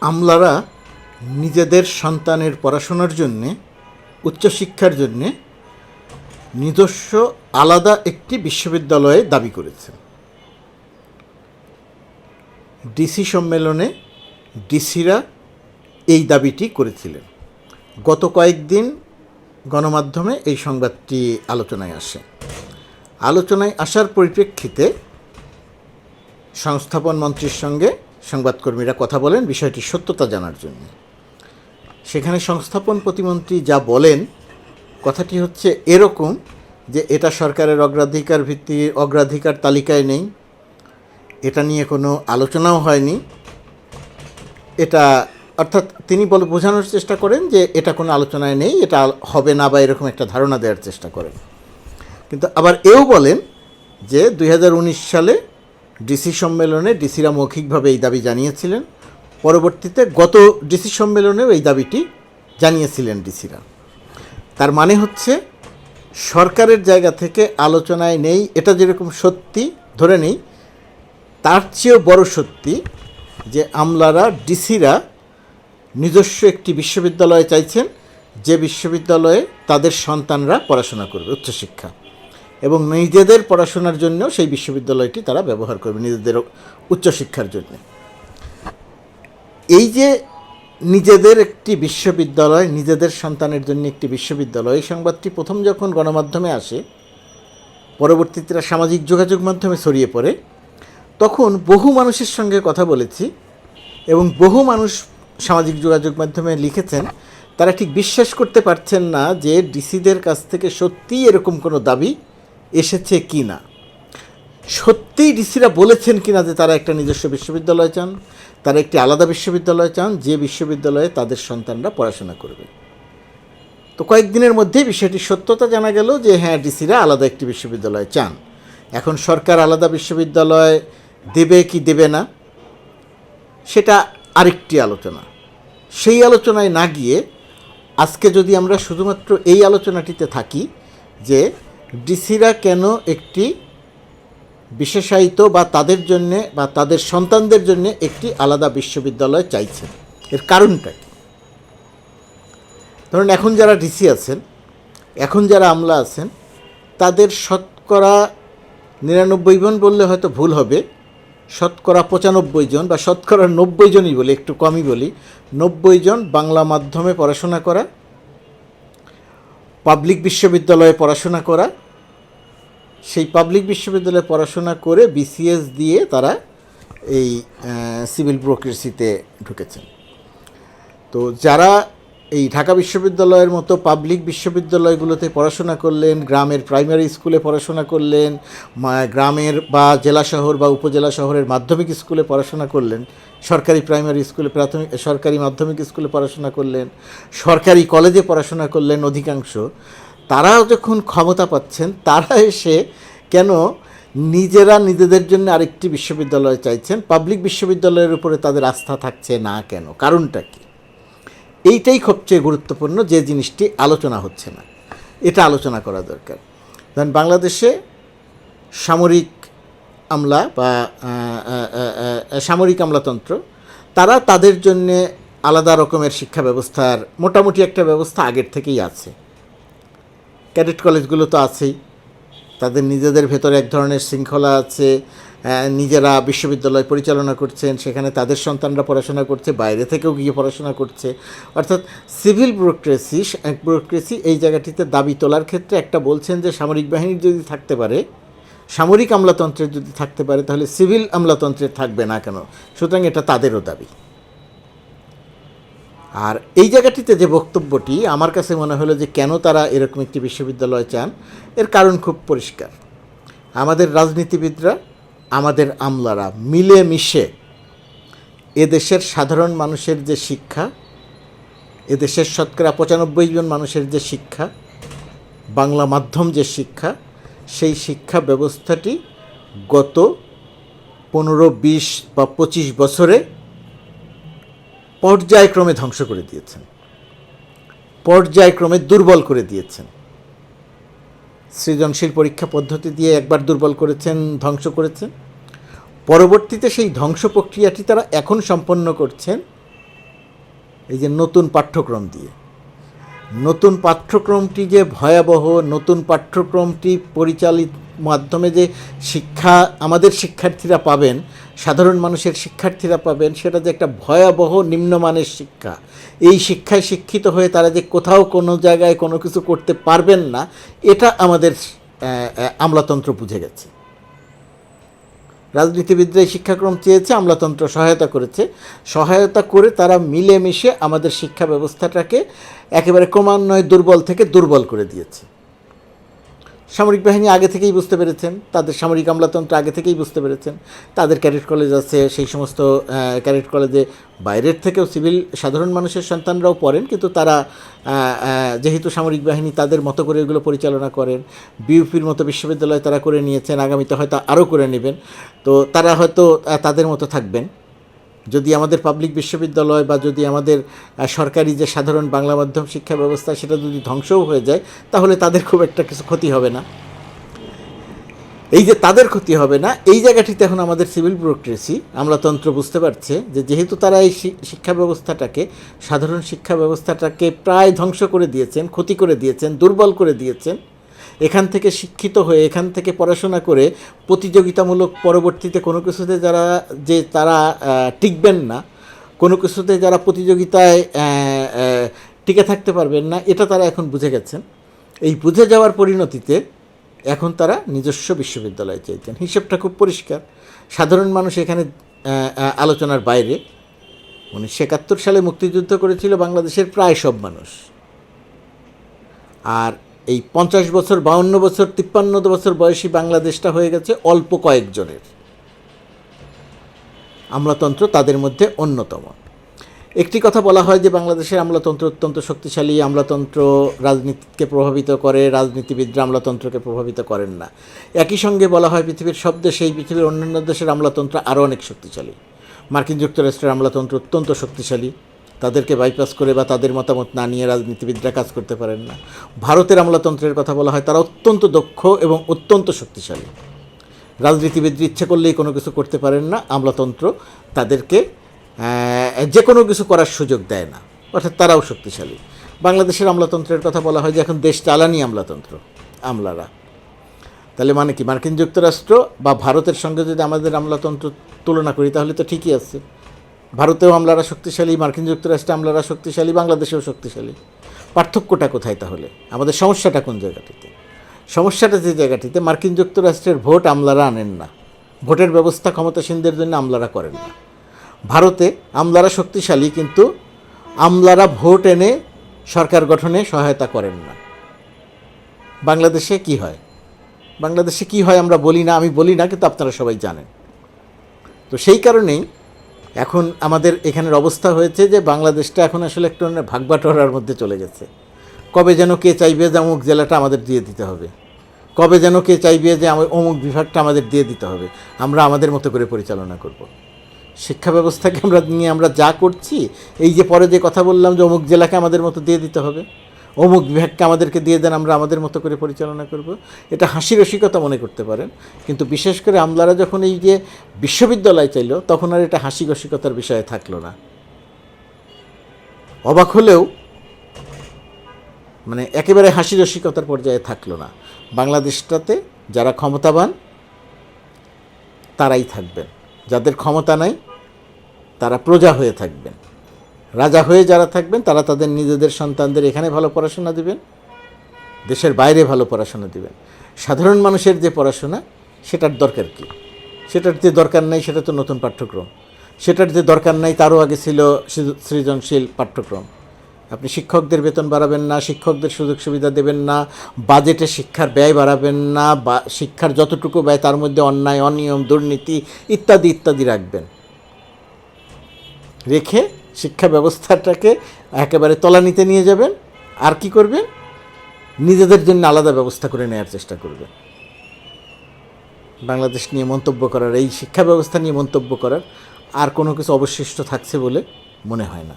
আমলারা নিজেদের সন্তানের পড়াশোনার জন্যে, উচ্চশিক্ষার জন্যে নিজস্ব আলাদা একটি বিশ্ববিদ্যালয়ে দাবি করেছেন। ডিসি সম্মেলনে ডিসিরা এই দাবিটি করেছিলেন। গত কয়েকদিন গণমাধ্যমে এই সংবাদটি আলোচনায় আসে। আলোচনায় আসার পরিপ্রেক্ষিতে সংস্থাপন মন্ত্রীর সঙ্গে সংবাদকর্মীরা কথা বলেন বিষয়টির সত্যতা জানার জন্য। সেখানে সংস্থাপন প্রতিমন্ত্রী যা বলেন, কথাটি হচ্ছে এরকম যে এটা সরকারের অগ্রাধিকার ভিত্তি, অগ্রাধিকার তালিকায় নেই। এটা নিয়ে কোনো আলোচনাও হয়নি। এটা, অর্থাৎ তিনি বল বোঝানোর চেষ্টা করেন যে এটা কোনো আলোচনায় নেই, এটা হবে না বা এরকম একটা ধারণা দেওয়ার চেষ্টা করেন। কিন্তু আবার এও বলেন যে দুই হাজার উনিশ সালে ডিসি সম্মেলনে ডিসিরা মৌখিকভাবে এই দাবি জানিয়েছিলেন। পরবর্তীতে গত ডিসি সম্মেলনেও এই দাবিটি জানিয়েছিলেন ডিসিরা। তার মানে হচ্ছে, সরকারের জায়গা থেকে আলোচনায় নেই, এটা যেরকম সত্যি, ধরে নেই, তার চেয়েও বড় সত্যি যে আমলারা, ডিসিরা নিজস্ব একটি বিশ্ববিদ্যালয় চাইছেন, যে বিশ্ববিদ্যালয়ে তাদের সন্তানরা পড়াশোনা করবে, উচ্চশিক্ষা। এবং নিজেদের পড়াশোনার জন্য সেই বিশ্ববিদ্যালয়টি তারা ব্যবহার করবে নিজেদের উচ্চশিক্ষার জন্য। এই যে নিজেদের একটি বিশ্ববিদ্যালয়, নিজেদের সন্তানের জন্য একটি বিশ্ববিদ্যালয়, এই সংবাদটি প্রথম যখন গণমাধ্যমে আসে, পরবর্তীতে সামাজিক যোগাযোগ মাধ্যমে ছড়িয়ে পড়ে, তখন বহু মানুষের সঙ্গে কথা বলেছি এবং বহু মানুষ সামাজিক যোগাযোগ মাধ্যমে লিখেছেন, তারা ঠিক বিশ্বাস করতে পারছেন না যে ডিসিদের কাছ থেকে সত্যিই এরকম কোনো দাবি এসেছে কি না সত্যিই ডিসিরা বলেছেন কি না যে তারা একটা নিজস্ব বিশ্ববিদ্যালয় চান, তারা একটি আলাদা বিশ্ববিদ্যালয় চান, যে বিশ্ববিদ্যালয়ে তাদের সন্তানরা পড়াশোনা করবে। তো কয়েকদিনের মধ্যেই বিষয়টির সত্যতা জানা গেল যে হ্যাঁ ডিসিরা আলাদা একটি বিশ্ববিদ্যালয় চান। এখন সরকার আলাদা বিশ্ববিদ্যালয় দেবে কি দেবে না, সেটা আরেকটি আলোচনা। সেই আলোচনায় না গিয়ে আজকে যদি আমরা শুধুমাত্র এই আলোচনাটিতে থাকি যে ডিসিরা কেন একটি বিশেষায়িত বা তাদের জন্যে বা তাদের সন্তানদের জন্য একটি আলাদা বিশ্ববিদ্যালয় চাইছে? এর কারণটা ধরুন, এখন যারা ডিসি আছেন, এখন যারা আমলা আছেন, তাদের শতকরা নিরানব্বই জন বললে হয়তো ভুল হবে। শতকরা পঁচানব্বই জন বা শতকরা নব্বই জনই বলি, একটু কমই বলি। নব্বই জন বাংলা মাধ্যমে পড়াশোনা করা পাবলিক বিশ্ববিদ্যালয়ে পড়াশোনা করা। সেই পাবলিক বিশ্ববিদ্যালয়ে পড়াশোনা করে বিসিএস দিয়ে তারা এই সিভিল প্রকৃতিতে ঢুকেছেন। তো যারা এই ঢাকা বিশ্ববিদ্যালয়ের মতো পাবলিক বিশ্ববিদ্যালয়গুলোতে পড়াশোনা করলেন, গ্রামের প্রাইমারি স্কুলে পড়াশোনা করলেন গ্রামের বা জেলা শহর বা উপজেলা শহরের মাধ্যমিক স্কুলে পড়াশোনা করলেন, সরকারি প্রাইমারি স্কুলে প্রাথমিক, সরকারি মাধ্যমিক স্কুলে পড়াশোনা করলেন, সরকারি কলেজে পড়াশোনা করলেন অধিকাংশ। তারা যখন ক্ষমতা পাচ্ছেন, তারা এসে কেন নিজেরা নিজেদের জন্য আরেকটি বিশ্ববিদ্যালয় চাইছেন? পাবলিক বিশ্ববিদ্যালয়ের উপরে তাদের আস্থা থাকছে না কেন? কারণটা কী? এইটাই সবচেয়ে গুরুত্বপূর্ণ যে জিনিসটি আলোচনা হচ্ছে না। এটা আলোচনা করা দরকার। ধরেন বাংলাদেশে সামরিক আমলা বা সামরিক আমলাতন্ত্র, তারা তাদের জন্যে আলাদা রকমের শিক্ষা ব্যবস্থার মোটামুটি একটা ব্যবস্থা আগের থেকেই আছে। ক্যাডেট কলেজগুলো তো আছেই। তাদের নিজেদের ভেতরে এক ধরনের শৃঙ্খলা আছে। নিজেরা বিশ্ববিদ্যালয় পরিচালনা করছেন, সেখানে তাদের সন্তানরা পড়াশোনা করছে, বাইরে থেকেও গিয়ে পড়াশোনা করছে। অর্থাৎ সিভিল ব্যুরোক্রেসি ব্যুরোক্রেসি এই জায়গাটিতে দাবি তোলার ক্ষেত্রে একটা বলছেন যে, সামরিক বাহিনীর যদি থাকতে পারে, সামরিক আমলাতন্ত্রের যদি থাকতে পারে, তাহলে সিভিল আমলাতন্ত্রের থাকবে না কেন? সুতরাং এটা তাদেরও দাবি। আর এই জায়গাটিতে যে বক্তব্যটি, আমার কাছে মনে হলো যে, কেন তারা এরকম একটি বিশ্ববিদ্যালয় চান, এর কারণ খুব পরিষ্কার। আমাদের রাজনীতিবিদরা আমাদের আমলারা মিলে মিশে এদেশের সাধারণ মানুষের যে শিক্ষা, এদেশের শতকরা পঁচানব্বই জন মানুষের যে শিক্ষা, বাংলা মাধ্যম যে শিক্ষা, সেই শিক্ষা ব্যবস্থাটি গত পনেরো, বিশ বা পঁচিশ বছরে পর্যায়ক্রমে ধ্বংস করে দিয়েছেন। পর্যায়ক্রমে দুর্বল করে দিয়েছেন। সৃজনশীল পরীক্ষা পদ্ধতি দিয়ে একবার দুর্বল করেছেন, ধ্বংস করেছেন। পরবর্তীতে সেই ধ্বংস প্রক্রিয়াটি তারা এখন সম্পন্ন করছেন এই যে নতুন পাঠ্যক্রম দিয়ে। নতুন পাঠ্যক্রমটি যে ভয়াবহ, নতুন পাঠ্যক্রমটি পরিচালিত মাধ্যমে যে শিক্ষা আমাদের শিক্ষার্থীরা পাবেন, সাধারণ মানুষের শিক্ষার্থীরা পাবেন, সেটা যে একটা ভয়াবহ নিম্নমানের শিক্ষা। এই শিক্ষায় শিক্ষিত হয়ে তারা যে কোথাও কোনো জায়গায় কোনো কিছু করতে পারবেন না, এটা আমাদের আমলাতন্ত্র বুঝে গেছে। রাজনীতিবিদরা শিক্ষাক্রম চেয়েছে, আমলাতন্ত্র সহায়তা করেছে। সহায়তা করে তারা মিলেমিশে আমাদের শিক্ষা ব্যবস্থাটাকে একেবারে ক্রমান্বয়ে দুর্বল থেকে দুর্বল করে দিয়েছে। সামরিক বাহিনী আগে থেকেই বুঝতে পেরেছেন, তাদের সামরিক আমলাতন্ত্র আগে থেকেই বুঝতে পেরেছেন, তাদের ক্যাডেট কলেজ আছে, সেই সমস্ত ক্যাডেট কলেজে বাইরের থেকেও সিভিল সাধারণ মানুষের সন্তানরাও পড়েন, কিন্তু তারা যেহেতু সামরিক বাহিনী তাদের মতো করে এগুলো পরিচালনা করেন বিউপির মতো বিশ্ববিদ্যালয় তারা করে নিয়েছেন, আগামীতে হয়তো আরও করে নেবেন, তো তারা হয়তো তাদের মতো থাকবেন। যদি আমাদের পাবলিক বিশ্ববিদ্যালয় বা যদি আমাদের সরকারি যে সাধারণ বাংলা মাধ্যম শিক্ষা ব্যবস্থা, সেটা যদি ধ্বংসও হয়ে যায়, তাহলে তাদের খুব একটা কিছু ক্ষতি হবে না। এই যে তাদের ক্ষতি হবে না, এই জায়গাটিতে এখন আমাদের সিভিল ব্যুরোক্রেসি আমলাতন্ত্র বুঝতে পারছে যে যেহেতু তারা এই শিক্ষা ব্যবস্থাটাকে, সাধারণ শিক্ষা ব্যবস্থাটাকে প্রায় ধ্বংস করে দিয়েছেন, ক্ষতি করে দিয়েছেন, দুর্বল করে দিয়েছেন এখান থেকে শিক্ষিত হয়ে, এখান থেকে পড়াশোনা করে প্রতিযোগিতামূলক পরবর্তীতে কোনো কিছুতে যারা, যে তারা টিকবেন না, কোনো কিছুতে যারা প্রতিযোগিতায় টিকে থাকতে পারবেন না, এটা তারা এখন বুঝে গেছেন। এই বুঝে যাওয়ার পরিণতিতে এখন তারা নিজস্ব বিশ্ববিদ্যালয় চাইছেন। হিসেবটা খুব পরিষ্কার। সাধারণ মানুষ এখানে আলোচনার বাইরে। উনিশশো একাত্তর সালে মুক্তিযুদ্ধ করেছিল বাংলাদেশের প্রায় সব মানুষ। আর এই পঞ্চাশ বছর, বাউন্ন বছর, তিপ্পান্ন বছর বয়সী বাংলাদেশটা হয়ে গেছে অল্প কয়েকজনের। আমলাতন্ত্র তাদের মধ্যে অন্যতম। একটি কথা বলা হয় যে বাংলাদেশের আমলাতন্ত্র অত্যন্ত শক্তিশালী। আমলাতন্ত্র রাজনীতিকে প্রভাবিত করে, রাজনীতিবিদরা আমলাতন্ত্রকে প্রভাবিত করেন না। একই সঙ্গে বলা হয় পৃথিবীর সব দেশে, এই পৃথিবীর অন্যান্য দেশের আমলাতন্ত্র আরও অনেক শক্তিশালী। মার্কিন যুক্তরাষ্ট্রের আমলাতন্ত্র অত্যন্ত শক্তিশালী। তাদেরকে বাইপাস করে বা তাদের মতামত না নিয়ে রাজনীতিবিদরা কাজ করতে পারেন না। ভারতের আমলাতন্ত্রের কথা বলা হয়, তারা অত্যন্ত দক্ষ এবং অত্যন্ত শক্তিশালী। রাজনীতিবিদ ইচ্ছে করলেই কোনো কিছু করতে পারেন না, আমলাতন্ত্র তাদেরকে যে কোনো কিছু করার সুযোগ দেয় না, অর্থাৎ তারাও শক্তিশালী। বাংলাদেশের আমলাতন্ত্রের কথা বলা হয় যে এখন দেশ চালানি আমলাতন্ত্র, আমলারা। তাহলে মানে কি? মার্কিন যুক্তরাষ্ট্র বা ভারতের সঙ্গে যদি আমাদের আমলাতন্ত্র তুলনা করি, তাহলে তো ঠিকই আছে। ভারতেও আমলারা শক্তিশালী, মার্কিন যুক্তরাষ্ট্রে আমলারা শক্তিশালী, বাংলাদেশেও শক্তিশালী। পার্থক্যটা কোথায় তাহলে? আমাদের সমস্যাটা কোন জায়গাটিতে? সমস্যাটা যে জায়গাটিতে, মার্কিন যুক্তরাষ্ট্রের ভোট আমলারা আনেন না। ভোটের ব্যবস্থা ক্ষমতাসীনদের জন্য আমলারা করেন না। ভারতে আমলারা শক্তিশালী, কিন্তু আমলারা ভোট এনে সরকার গঠনে সহায়তা করেন না। বাংলাদেশে কি হয়? বাংলাদেশে কি হয় আমরা বলি না, আমি বলি না, কিন্তু আপনারা সবাই জানেন। তো সেই কারণেই এখন আমাদের এখানের অবস্থা হয়েছে যে বাংলাদেশটা এখন আসলে একটু মানে ভাগবাটোয়ারার মধ্যে চলে গেছে কবে যেন কে চাইবে যে অমুক জেলাটা আমাদের দিয়ে দিতে হবে। কবে যেন কে চাইবে যে অমুক বিভাগটা আমাদের দিয়ে দিতে হবে। আমরা আমাদের মতো করে পরিচালনা করব। শিক্ষা ব্যবস্থাকে আমরা নিয়ে আমরা যা করছি, এই যে পরে যে কথা বললাম যে অমুক জেলাকে আমাদের মতো দিয়ে দিতে হবে। অমুক বিভাগকে আমাদেরকে দিয়ে দেন, আমরা আমাদের মতো করে পরিচালনা করব। এটা হাসি রসিকতা মনে করতে পারেন। কিন্তু বিশেষ করে আমলারা যখন এই যে বিশ্ববিদ্যালয় চাইল, তখন আর এটা হাসি রসিকতার বিষয়ে থাকল না। অবাক হলেও মানে একেবারে হাসি রসিকতার পর্যায়ে থাকল না। বাংলাদেশটাতে যারা ক্ষমতাবান, তারাই থাকবেন। যাদের ক্ষমতা নাই, তারা প্রজা হয়ে থাকবেন। রাজা হয়ে যারা থাকবেন, তারা তাদের নিজেদের সন্তানদের এখানে ভালো পড়াশোনা দিবেন, দেশের বাইরে ভালো পড়াশোনা দিবেন। সাধারণ মানুষের যে পড়াশোনা, সেটার দরকার কি? সেটার যে দরকার নাই, সেটা তো নতুন পাঠ্যক্রম। সেটার যে দরকার নাই, তারও আগে ছিল সৃজনশীল পাঠ্যক্রম। আপনি শিক্ষকদের বেতন বাড়াবেন না, শিক্ষকদের সুযোগ সুবিধা দেবেন না, বাজেটে শিক্ষার ব্যয় বাড়াবেন না, বা শিক্ষার যতটুকু ব্যয়, তার মধ্যে অন্যায়, অনিয়ম, দুর্নীতি ইত্যাদি ইত্যাদি রাখবেন। রেখে শিক্ষা ব্যবস্থাটাকে একেবারে তলানিতে নিয়ে যাবেন। আর কি করবেন? নিজেদের জন্য আলাদা ব্যবস্থা করে নেওয়ার চেষ্টা করবেন। বাংলাদেশ নিয়ে মন্তব্য করার, এই শিক্ষা ব্যবস্থা নিয়ে মন্তব্য করার আর কোনো কিছু অবশিষ্ট থাকছে বলে মনে হয় না।